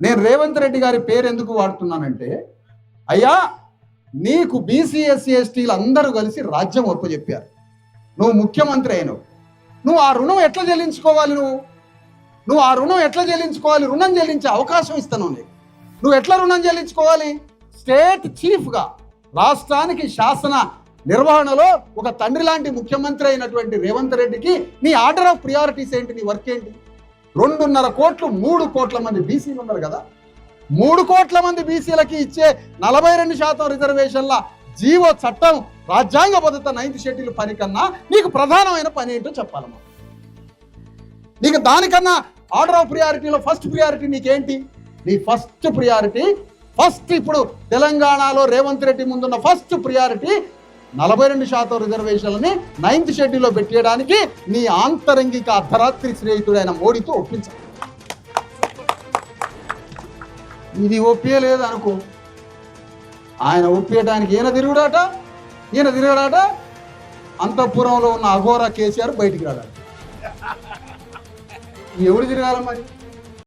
నేను రేవంత్ రెడ్డి గారి పేరు ఎందుకు వాడుతున్నానంటే అయ్యా నీకు బీసీ ఎస్సీ ఎస్టీలు అందరూ కలిసి రాజ్యం ఒప్పచెప్పారు నువ్వు ముఖ్యమంత్రి అయినవు. నువ్వు ఆ రుణం ఎట్లా చెల్లించుకోవాలి నువ్వు? నువ్వు ఆ రుణం ఎట్లా చెల్లించుకోవాలి? రుణం చెల్లించే అవకాశం ఇస్తాను నీకు. నువ్వు ఎట్లా రుణం చెల్లించుకోవాలి? స్టేట్ చీఫ్గా రాష్ట్రానికి శాసన నిర్వహణలో ఒక తండ్రి లాంటి ముఖ్యమంత్రి అయినటువంటి రేవంత్ రెడ్డికి నీ ఆర్డర్ ఆఫ్ ప్రియారిటీస్ ఏంటి? నీ వర్క్ ఏంటి? రెండున్నర కోట్లు మూడు కోట్ల మంది బీసీలు ఉన్నారు కదా. మూడు కోట్ల మంది బీసీలకి ఇచ్చే నలభై రెండు శాతం రిజర్వేషన్ల జీవో చట్టం రాజ్యాంగ భద్రత నైన్త్ షెడ్యూల్ పని కన్నా నీకు ప్రధానమైన పని ఏంటో చెప్పాలమ్మా. నీకు దానికన్నా ఆర్డర్ ఆఫ్ ప్రియారిటీలో ఫస్ట్ ప్రియారిటీ నీకేంటి? నీ ఫస్ట్ ప్రియారిటీ ఫస్ట్ ఇప్పుడు తెలంగాణలో రేవంత్ రెడ్డి ముందున్న ఫస్ట్ ప్రియారిటీ నలభై రెండు శాతం రిజర్వేషన్లని నైన్త్ షెడ్యూల్లో పెట్టేయడానికి నీ ఆంతరంగిక అర్ధరాత్రి స్నేహితుడైన మోడీతో ఒప్పించాలి ఇది ఒప్పియలేదు అనుకో ఆయన ఒప్పియడానికి ఈయన తిరుగుడాట ఈయన తిరగడాట అంతఃపురంలో ఉన్న అఘోరా కేసీఆర్ బయటికి రాడాట ఎవడు తిరగాల మరి?